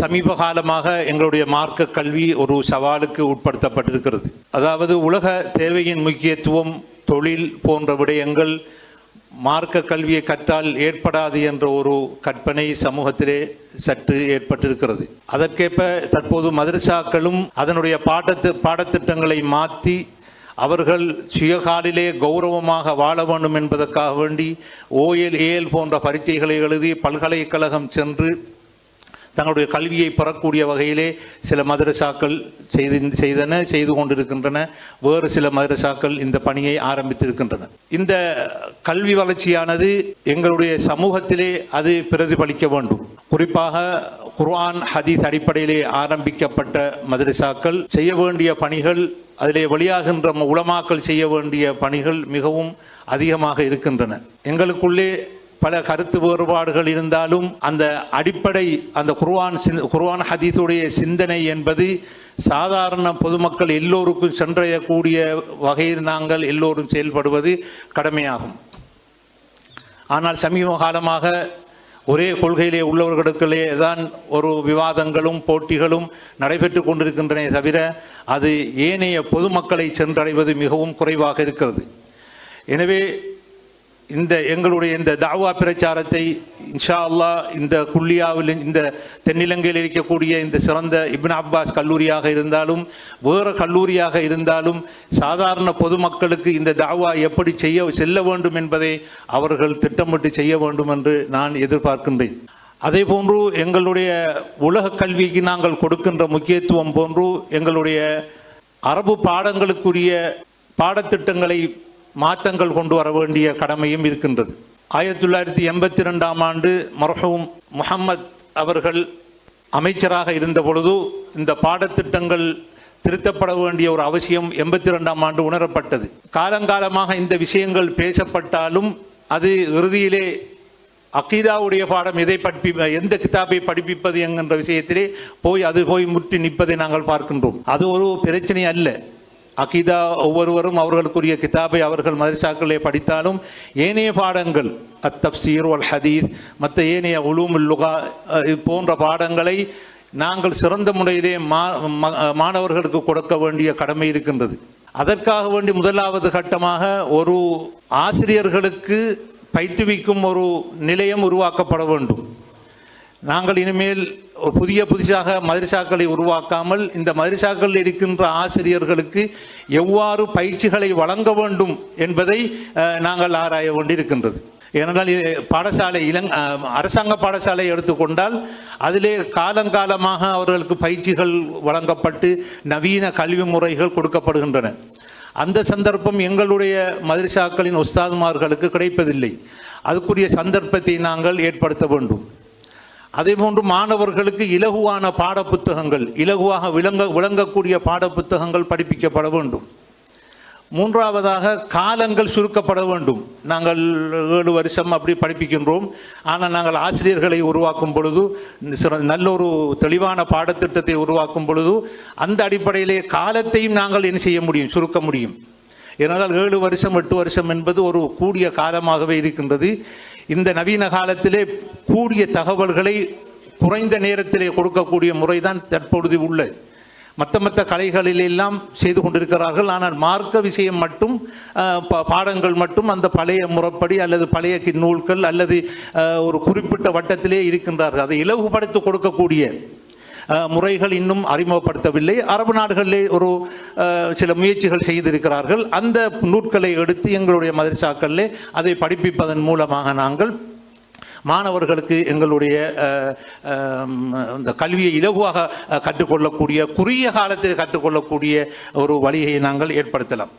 சமீப காலமாக எங்களுடைய மார்க்க கல்வி ஒரு சவாலுக்கு உட்படுத்தப்பட்டிருக்கிறது. அதாவது உலக தேவையின் முக்கியத்துவம் தொழில் போன்ற விடயங்கள் மார்க்க கல்வியை கற்றால் ஏற்படாது என்ற ஒரு கற்பனை சமூகத்திலே சற்று ஏற்பட்டிருக்கிறது. அதற்கேற்ப தற்போது மதரசாக்களும் அதனுடைய பாடத்து பாடத்திட்டங்களை மாற்றி அவர்கள் சுயகாலிலே கௌரவமாக வாழ வேண்டும் என்பதற்காக வேண்டி ஓஎல் ஏஎல் போன்ற பரீட்சைகளை எழுதி பல்கலைக்கழகம் சென்று தங்களுடைய கல்வியை பெறக்கூடிய வகையிலே சில மதரசாக்கள் செய்து செய்தன செய்து கொண்டிருக்கின்றன. வேறு சில மதரசாக்கள் இந்த பணியை ஆரம்பித்திருக்கின்றன. இந்த கல்வி வளர்ச்சியானது எங்களுடைய சமூகத்திலே அது பிரதிபலிக்க வேண்டும். குறிப்பாக குர்ஆன் ஹதீஸ் அடிப்படையிலே ஆரம்பிக்கப்பட்ட மதரசாக்கள் செய்ய வேண்டிய பணிகள் அதிலே வெளியாகின்ற உலமாக்கள் செய்ய வேண்டிய பணிகள் மிகவும் அதிகமாக இருக்கின்றன. எங்களுக்குள்ளே பல கருத்து வேறுபாடுகள் இருந்தாலும் அந்த அடிப்படை அந்த குர்வான் குர்வான் குர்ஆன் ஹதீஸுடைய சிந்தனை என்பது சாதாரண பொதுமக்கள் எல்லோருக்கும் சென்றடையக்கூடிய வகையில் நாங்கள் எல்லோரும் செயல்படுவது கடமையாகும். ஆனால் சமீப காலமாக ஒரே கொள்கையிலே உள்ளவர்களுக்கிடையே தான் ஒரு விவாதங்களும் போட்டிகளும் நடைபெற்று கொண்டிருக்கின்றன தவிர அது ஏனைய பொதுமக்களை சென்றடைவது மிகவும் குறைவாக இருக்கிறது. எனவே இந்த எங்களுடைய இந்த தாவா பிரச்சாரத்தை இன்ஷா அல்லாஹ் இந்த குல்லியாவில் இந்த தென்னிலங்கையில் இருக்கக்கூடிய இந்த சிறந்த இப்னு அப்பாஸ் கல்லூரியாக இருந்தாலும் வேறு கல்லூரியாக இருந்தாலும் சாதாரண பொதுமக்களுக்கு இந்த தாவா எப்படி செய்ய செல்ல வேண்டும் என்பதை அவர்கள் திட்டமிட்டு செய்ய வேண்டும் என்று நான் எதிர்பார்க்கின்றேன். அதே போன்று எங்களுடைய உலக கல்விக்கு நாங்கள் கொடுக்கின்ற முக்கியத்துவம் போன்று எங்களுடைய அரபு பாடங்களுக்குரிய பாடத்திட்டங்களை மாற்றங்கள் கொண்டு வர வேண்டிய கடமையும் இருக்கின்றது. ஆயிரத்தி தொள்ளாயிரத்தி எண்பத்தி ரெண்டாம் ஆண்டு மர்ஹூம் முஹம்மத் அவர்கள் அமைச்சராக இருந்த பொழுது இந்த பாடத்திட்டங்கள் திருத்தப்பட வேண்டிய ஒரு அவசியம் எண்பத்தி ரெண்டாம் ஆண்டு உணரப்பட்டது. காலங்காலமாக இந்த விஷயங்கள் பேசப்பட்டாலும் அது இறுதியிலே அக்கீதாவுடைய பாடம் எதை படிப்பி எந்த கிதாபை படிப்பிப்பது என்கின்ற விஷயத்திலே போய் அது போய் முற்றி நிற்பதை நாங்கள் பார்க்கின்றோம். அது ஒரு பிரச்சனை அல்ல. அகிதா ஒவ்வொருவரும் அவர்களுக்குரிய கிதாபை அவர்கள் மதரசாக்களே படித்தாலும் ஏனைய பாடங்கள் அத் தப்சீர் ஹதீஸ் மற்ற ஏனைய உலூம் லுகா இது போன்ற பாடங்களை நாங்கள் சிறந்த முறையிலே மா மாணவர்களுக்கு கொடுக்க வேண்டிய கடமை இருக்கின்றது. அதற்காக வேண்டி முதலாவது கட்டமாக ஒரு ஆசிரியர்களுக்கு பயிற்றுவிக்கும் ஒரு நிலையம் உருவாக்கப்பட வேண்டும். நாங்கள் இனிமேல் புதிய புதிதாக மதரசாக்களை உருவாக்காமல் இந்த மதரசாக்களில் இருக்கின்ற ஆசிரியர்களுக்கு எவ்வாறு பயிற்சிகளை வழங்க வேண்டும் என்பதை நாங்கள் ஆராய வேண்டியிருக்கின்றது. ஏனென்றால் பாடசாலை இளங் அரசாங்க பாடசாலை எடுத்துக்கொண்டால் அதிலே காலங்காலமாக அவர்களுக்கு பயிற்சிகள் வழங்கப்பட்டு நவீன கல்வி முறைகள் கொடுக்கப்படுகின்றன. அந்த சந்தர்ப்பம் எங்களுடைய மதரசாக்களின் உஸ்தாதுமார்களுக்கு கிடைப்பதில்லை. அதுக்குரிய சந்தர்ப்பத்தை நாங்கள் ஏற்படுத்த வேண்டும். அதே போன்று மாணவர்களுக்கு இலகுவான பாடப்புத்தகங்கள் இலகுவாக விளங்க விளங்கக்கூடிய பாடப்புத்தகங்கள் படிப்பிக்கப்பட வேண்டும். மூன்றாவதாக காலங்கள் சுருக்கப்பட வேண்டும். நாங்கள் ஏழு வருஷம் அப்படி படிப்பிக்கின்றோம். ஆனால் நாங்கள் ஆசிரியர்களை உருவாக்கும் பொழுது சிற- நல்ல ஒரு தெளிவான பாடத்திட்டத்தை உருவாக்கும் பொழுது அந்த அடிப்படையிலே காலத்தையும் நாங்கள் என்ன செய்ய முடியும்? சுருக்க முடியும். ஏனென்றால் ஏழு வருஷம் எட்டு வருஷம் என்பது ஒரு கூடிய காலமாகவே இருக்கின்றது. இந்த நவீன காலத்திலே கூடிய தகவல்களை குறைந்த நேரத்திலே கொடுக்கக்கூடிய முறைதான் தற்பொழுது உள்ளது மற்ற மற்ற கலைகளில் எல்லாம் செய்து கொண்டிருக்கிறார்கள். ஆனால் மார்க்க விஷயம் மட்டும் பா- பாடங்கள் மட்டும் அந்த பழைய முறைப்படி அல்லது பழைய கி- நூல்கள் அல்லது ஒரு குறிப்பிட்ட வட்டத்திலே இருக்கின்றார்கள். அதை இலகுபடுத்தி கொடுக்கக்கூடிய முறைகள் இன்னும் அறிமுகப்படுத்தவில்லை. அரபு நாடுகளிலே ஒரு சில முயற்சிகள் செய்திருக்கிறார்கள். அந்த நூட்களை எடுத்து எங்களுடைய மதரசாக்களிலே அதை படிப்பிப்பதன் மூலமாக நாங்கள் மாணவர்களுக்கு எங்களுடைய இந்த கல்வியை இலகுவாக கற்றுக்கொள்ளக்கூடிய குறுகிய காலத்தில் கற்றுக்கொள்ளக்கூடிய ஒரு வழியை நாங்கள் ஏற்படுத்தலாம்.